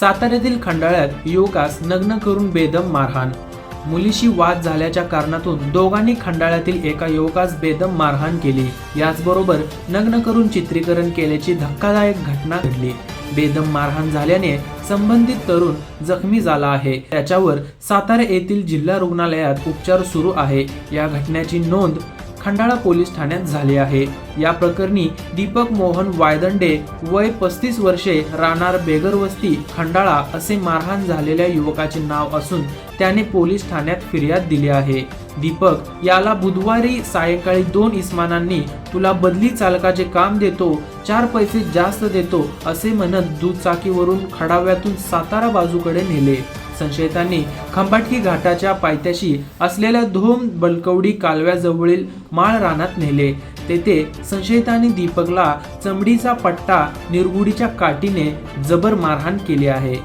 साताऱ्यातील खंडाळ्यात युवकास नग्न करून बेदम मारहाण. मुलीशी वाद झाल्याच्या कारणातून दोघांनी खंडाळ्यातील एका युवकास बेदम मारहाण केली. याचबरोबर नग्न करून चित्रीकरण केल्याची धक्कादायक घटना घडली. बेदम मारहाण झाल्याने संबंधित तरुण जखमी झाला आहे. त्याच्यावर सातारा येथील जिल्हा रुग्णालयात उपचार सुरू आहे. या घटनेची नोंद खंडाळा पोलीस ठाण्यात झाले आहे. या प्रकरणी दीपक मोहन वायदंडे वय पस्तीस वर्षे राहणार बेगरवस्ती खंडाळा असे मारहाण झालेल्या युवकाचे नाव असून त्याने पोलीस ठाण्यात फिर्याद दिली आहे. दीपक याला बुधवारी सायंकाळी दोन इस्मानांनी तुला बदली चालकाचे काम देतो चार पैसे जास्त देतो असे म्हणत दुचाकीवरून खडाव्यातून सातारा बाजूकडे नेले. संशयितांनी खंबाटकी घाटाच्या पायथ्याशी असलेल्या धोम बलकवडी कालव्याजवळील माळ रानात नेले. तेथे संशयितांनी दीपकला चमडीचा पट्टा निरगुडीच्या काठीने जबर मारहाण केली आहे.